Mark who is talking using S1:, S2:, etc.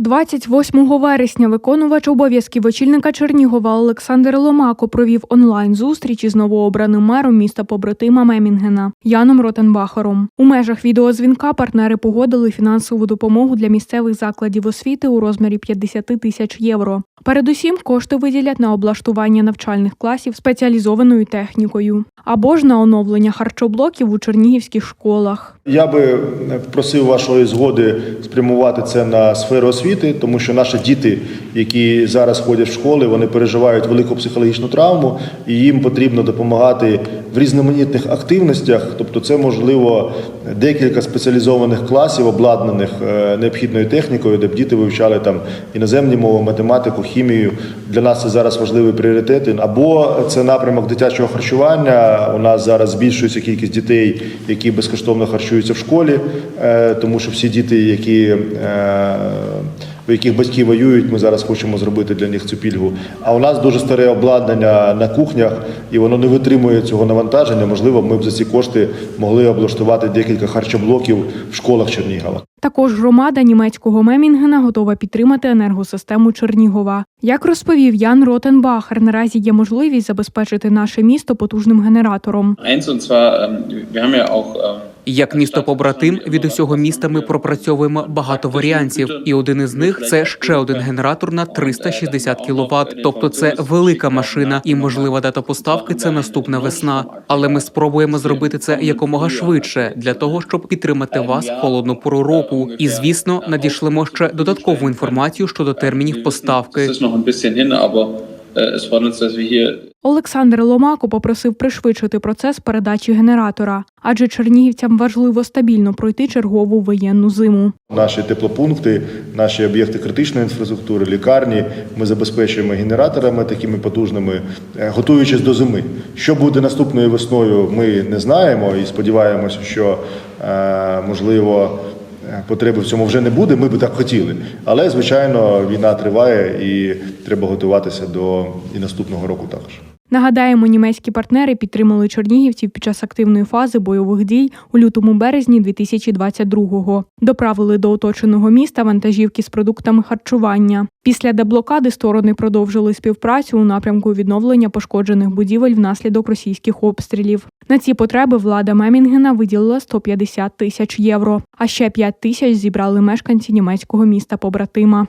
S1: 28 вересня виконувач обов'язків очільника Чернігова Олександр Ломако провів онлайн зустріч із новообраним мером міста побратима Мемінгена Яном Ротенбахером. У межах відеозвінка партнери погодили фінансову допомогу для місцевих закладів освіти у розмірі 50 тисяч євро. Передусім кошти виділять на облаштування навчальних класів спеціалізованою технікою або ж на оновлення харчоблоків у чернігівських школах.
S2: Я би просив вашої згоди спрямувати це на сферу освіти, тому що наші діти, які зараз ходять в школи, вони переживають велику психологічну травму, і їм потрібно допомагати в різноманітних активностях. Тобто, це можливо декілька спеціалізованих класів, обладнаних е, необхідною технікою, де б діти вивчали там іноземні мови, математику, хімію. Для нас це зараз важливі пріоритети. Або це напрямок дитячого харчування. У нас зараз збільшується кількість дітей, які безкоштовно харчуються в школі, е, тому що всі діти, які е, у яких батьки воюють, ми зараз хочемо зробити для них цю пільгу. А у нас дуже старе обладнання на кухнях, і воно не витримує цього навантаження. Можливо, ми б за ці кошти могли облаштувати декілька харчоблоків в школах Чернігова.
S1: Також громада німецького Мемінгена готова підтримати енергосистему Чернігова. Як розповів Ян Ротенбахер, наразі є можливість забезпечити наше місто потужним генератором.
S3: Як місто побратим від усього міста ми пропрацьовуємо багато варіантів, і один із них це ще один генератор на 360 кВт. Тобто це велика машина, і можлива дата поставки це наступна весна. Але ми спробуємо зробити це якомога швидше для того, щоб підтримати вас в холодну пору року. І звісно, надішлемо ще додаткову інформацію щодо термінів поставки.
S4: Hier
S1: Олександр Ломако попросив пришвидшити процес передачі генератора, адже чернігівцям важливо стабільно пройти чергову воєнну зиму.
S2: Наші теплопункти, наші об'єкти критичної інфраструктури, лікарні ми забезпечуємо генераторами такими потужними, е, готуючись до зими. Що буде наступною весною, ми не знаємо і сподіваємося, що е, можливо. Потреби в цьому вже не буде, ми би так хотіли. Але, звичайно, війна триває і треба готуватися до і наступного року також.
S1: Нагадаємо, німецькі партнери підтримали чернігівців під час активної фази бойових дій у лютому березні 2022-го. Доправили до оточеного міста вантажівки з продуктами харчування. Після деблокади сторони продовжили співпрацю у напрямку відновлення пошкоджених будівель внаслідок російських обстрілів. На ці потреби влада Мемінгена виділила 150 тисяч євро, а ще 5 тисяч зібрали мешканці німецького міста побратима.